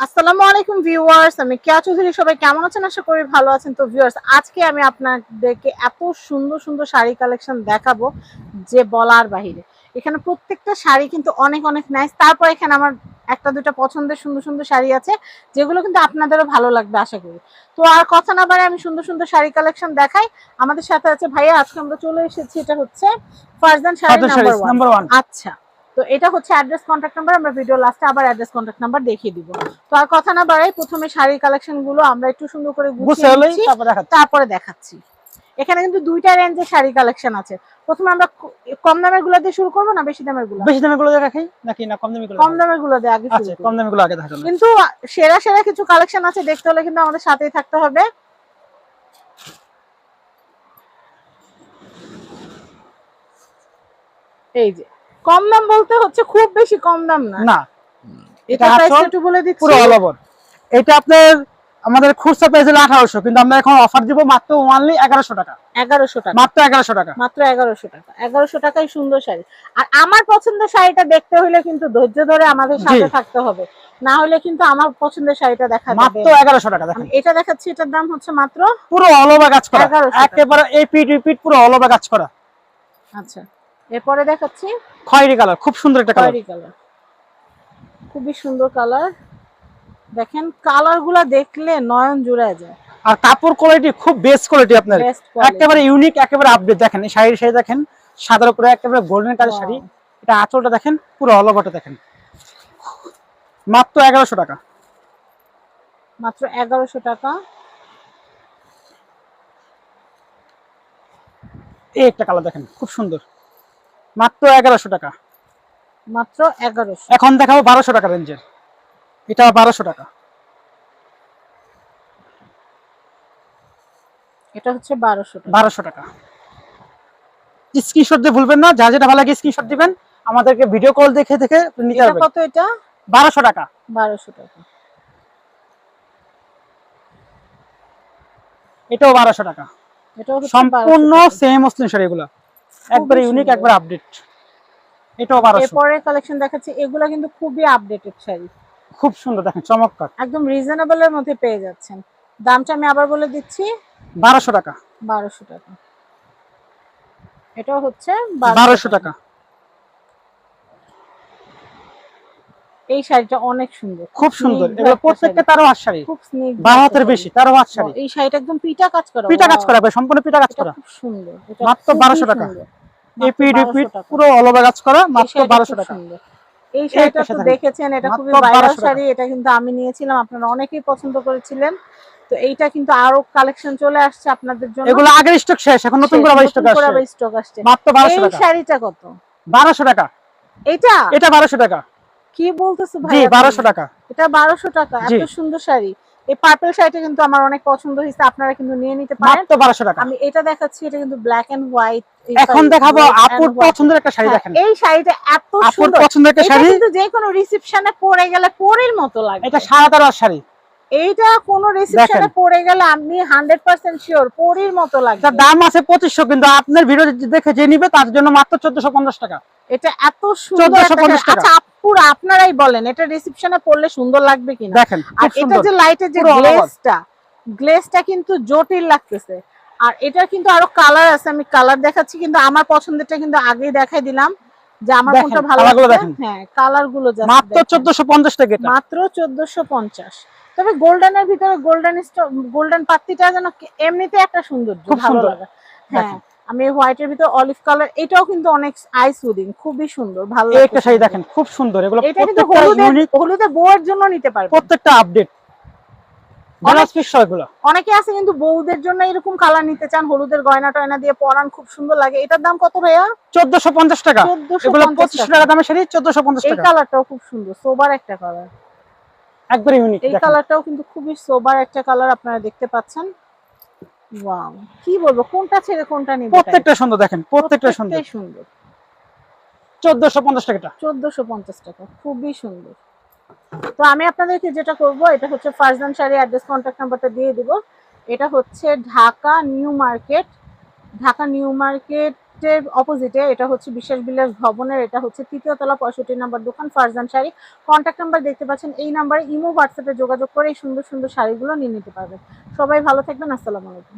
আসসালামু আলাইকুম ভিউয়ার্স আমি কেয়া চৌধুরী সবাই কেমন আছেন? আশা করি ভালো আছেন। তো ভিউয়ার্স আজকে আমি আপনাদেরকে এত সুন্দর সুন্দর শাড়ি কালেকশন দেখাবো যে বলার বাহিরে। এখানে প্রত্যেকটা শাড়ি কিন্তু অনেক অনেক নাইস তারপর এখানে আমার একটা দুটা পছন্দের সুন্দর সুন্দর শাড়ি আছে যেগুলো কিন্তু আপনাদেরও ভালো লাগবে আশা করি। তো আর কথা না বারে আমি সুন্দর সুন্দর শাড়ি কালেকশন দেখাই। আমাদের সাথে আছে ভাইয়া আজকে আমরা চলে এসেছি এটা হচ্ছে ফারজান শাড়ি নাম্বার ওয়ান আচ্ছা। তো এটা হচ্ছে অ্যাড্রেস কন্ট্যাক্ট নাম্বার আমরা ভিডিও লাস্টে আবার অ্যাড্রেস কন্ট্যাক্ট নাম্বার দেখিয়ে দিব। তো আর কথা না বাড়াই প্রথমে শাড়ির কালেকশনগুলো আমরা একটু সুন্দর করে গুছিয়ে তারপরে দেখাচ্ছি। এখানে কিন্তু দুইটা রেঞ্জের শাড়ি কালেকশন আছে। প্রথমে আমরা কম দামেরগুলো দিয়ে শুরু করব না বেশি দামেরগুলো? বেশি দামে গুলো দেখাই নাকি না কম দামে গুলো? কম দামেরগুলো দিয়ে আগে আচ্ছা কম দামে গুলো আগে দেখানো কিন্তু সেরা সেরা কিছু কালেকশন আছে দেখতে হলে কিন্তু আমাদের সাথেই থাকতে হবে। এই যে কম দাম বলতে হচ্ছে খুব বেশি কম দাম না। না। এটা একটু বলে দিচ্ছি। পুরো অল ওভার এটা আপনার আমাদের খুচরা প্রাইস হলো আঠারোশো কিন্তু আমরা এখন অফার দিব মাত্র ওয়ানলি এগারোশো টাকা। এগারোশো টাকা। মাত্র এগারোশো টাকা। মাত্র এগারোশো টাকা। এগারোশো টাকায় সুন্দর শাড়ি। আর আমার পছন্দের শাড়িটা দেখতে হলে কিন্তু ধৈর্য ধরে আমাদের সাথে থাকতে হবে। না হলে কিন্তু আমার পছন্দের শাড়িটা দেখা মাত্র এগারোশো টাকা দেখেন। এটা দেখাচ্ছি এটার দাম হচ্ছে মাত্র পুরো অল ওভার কাজ করা। 1100 টাকা। একেবারে এই পিট পিট পুরো অল ওভার কাজ করা। আচ্ছা। এরপরে দেখাচ্ছি খয়েরি কালার খুব সুন্দর একটা কালার খয়েরি কালার। খুবই সুন্দর কালার। দেখেন কালারগুলা দেখলে নয়ন জুড়ে যায়। আর কাপড় কোয়ালিটি খুব বেস্ট কোয়ালিটি আপনার। একেবারে ইউনিক একেবারে আপডেট দেখেন এই শাড়ির শাড়ি দেখেন সাদার উপরে একেবারে গোল্ডেন কালার শাড়ি। এটা আঁচলটা দেখেন পুরো অল ওভারটা দেখেন। মাত্র এগারোশো টাকা। মাত্র এগারোশো টাকা। এই একটা কালার দেখেন খুব সুন্দর। মাত্র এগারোশো টাকা। মাত্র এগারোশো। এখন দেখাবো বারোশো টাকা রেঞ্জের। এটা বারোশো টাকা। এটা হচ্ছে বারোশো বারোশো টাকা। স্ক্রিনশট দিয়ে ভুলবেন না যা যেটা ভালো লাগে স্ক্রিনশট দিবেন। আমাদেরকে ভিডিও কল দেখে দেখে নিতে এটা পারবেন কত এটা? বারোশো টাকা। বারোশো টাকা। এটাও বারোশো টাকা। এটাও সম্পূর্ণ 1200 টাকা। সেম মুসলিম শাড়িগুলো একবারে ইউনিক। একবার আপডেট এটাও 1200 এরপরে কালেকশন দেখাচ্ছি এগুলা কিন্তু খুবই আপডেটেড শাড়ি। খুব সুন্দর দেখেন চমৎকার। একদম রিজনেবল এর মধ্যে পেয়ে যাচ্ছেন। দামটা আমি আবার বলে দিচ্ছি। 1200 টাকা। 1200 টাকা। এটাও হচ্ছে 1200 টাকা। এই শাড়িটা অনেক সুন্দর। খুব সুন্দর। এগুলো প্রত্যেকটা। তারও হাত শাড়ি। খুব স্নিগ্ধ বারো একটা হাতের বেশি তারও হাত শাড়ি। এই শাড়িটা একদম পিটা কাজ করা পিটা কাজ করা সম্পূর্ণ পিটা কাজ করা। খুব সুন্দর মাত্র 1200 টাকা। সুন্দর। এই মাত্র পিট 1200 পিট টাকা। পুরো অল ওভার কাজ করা মাত্র শাড়িটা বারোশো খুব টাকা। এই শাড়িটা তো দেখেছেন এটা খুবই ভাইরাল শাড়ি এটা কিন্তু আমি নিয়েছিলাম আপনারা অনেকেই পছন্দ করেছিলেন। তো এইটা কিন্তু আরও কালেকশন চলে আসছে আপনাদের জন্য। এগুলো আগের স্টক শেষ এখন নতুন করে আবার নতুন স্টক করে আসছে। আবার স্টক আসছে। মাত্র এই শাড়িটা কত? বারোশো টাকা। এটা? এটা বারোশো টাকা। কি বলতেছো ভাই জি আপনি? বারোশো টাকা। এটা বারোশো টাকা এত সুন্দর শাড়ি। এই পার্পল শাড়িটা কিন্তু আমার অনেক পছন্দ হয়েছে আপনারা কিন্তু নিয়ে নিতে পারেন। মাত্র বারোশো টাকা। আমি এটা দেখাচ্ছি এটা কিন্তু ব্ল্যাক এন্ড হোয়াইট এখন দেখাবো আপুর পছন্দের একটা শাড়ি দেখেন। এই শাড়িটা এত আপুর পছন্দের একটা শাড়ি। কিন্তু যে কোনো রিসেপশনে পরে গেলে পরের মতো লাগে। এটা সাড়ে তেরো হাত শাড়ি। এইটা কোনো রিসেপশনে পরে গেলে হান্ড্রেড পার্সেন্ট শিওর পরির মতো লাগে এটার দাম আছে পঁচিশশো কিন্তু আপনার ভিডিও দেখে যে নিবে তার জন্য মাত্র চোদ্দশো পঞ্চাশ টাকা। এটা এত সুন্দর 1450 টাকা। আচ্ছা আপুরা আপনারাই বলেন এটা রিসেপশনে পরলে সুন্দর লাগবে কিনা দেখেন আর এটা যে লাইটের যে। গ্লেজটা গ্লেজটা কিন্তু জটিল লাগতেছে আর এটা কিন্তু আরও কালার আছে আমি কালার দেখাচ্ছি কিন্তু আমার পছন্দেরটা কিন্তু আগেই দেখাই দিলাম যে আমার কোনটা ভালো দেখেন। হ্যাঁ কালারগুলো just মাত্র দেখেন। চোদ্দশো পঞ্চাশ টাকা এটা মাত্র চোদ্দশো পঞ্চাশ তবে গোল্ডেনের ভিতরে গোল্ডেন গোল্ডেন পাত্তিটা যেন এমনিতে একটা সৌন্দর্য খুব ভালো সুন্দর। লাগে হ্যাঁ আমি হোয়াইটের ভিতরে অলিভ কালার এটাও কিন্তু অনেক আই সুদিং খুবই সুন্দর ভালো একটা শাড়ি দেখেন খুব সুন্দর এগুলো প্রত্যেকটা হলুদে ইউনিক হলুদে বউয়ের জন্য নিতে পারবে প্রত্যেকটা আপডেট অনেকে আছে কিন্তু বউদের জন্য এরকম কালার নিতে চান হলুদের গয়না টয়না দিয়ে পরান খুব সুন্দর লাগে। এটার দাম কত ভাইয়া? চোদ্দশো পঞ্চাশ টাকা। পঁচিশশো টাকা। দামের শাড়ি চোদ্দশো পঞ্চাশ এই টাকা। কালারটাও খুব সুন্দর সোবার একটা কালার একবার ইউনিক এই কালারটাও কিন্তু খুবই সোবার একটা কালার আপনারা দেখতে পাচ্ছেন। ওয়াও কি বলব কোনটা ছেড়ে কোনটা নিব প্রত্যেকটা সুন্দর দেখেন প্রত্যেকটা সুন্দর। সুন্দর। চোদ্দশো পঞ্চাশ টাকা চোদ্দশো পঞ্চাশ টাকা খুবই সুন্দর। তো আমি আপনাদেরকে যেটা করব এটা হচ্ছে ফারজান শাড়ি অ্যাড্রেস কন্ট্যাক্ট নাম্বারটা দিয়ে দিব। এটা হচ্ছে Dhaka new market Dhaka new market মার্কেটের অপোজিটে এটা হচ্ছে বিশ্বাস বিলাস ভবনের, এটা হচ্ছে তৃতীয় তলা পঁয়ষট্টি নাম্বার দোকান, ফারজান শাড়ি। কন্ট্যাক্ট নাম্বার দেখতে পাচ্ছেন, এই নাম্বারে ইমো, হোয়াটসঅ্যাপে যোগাযোগ করে এই সুন্দর সুন্দর শাড়িগুলো নিয়ে নিতে পারবেন। সবাই ভালো থাকবেন, আসসালামু আলাইকুম।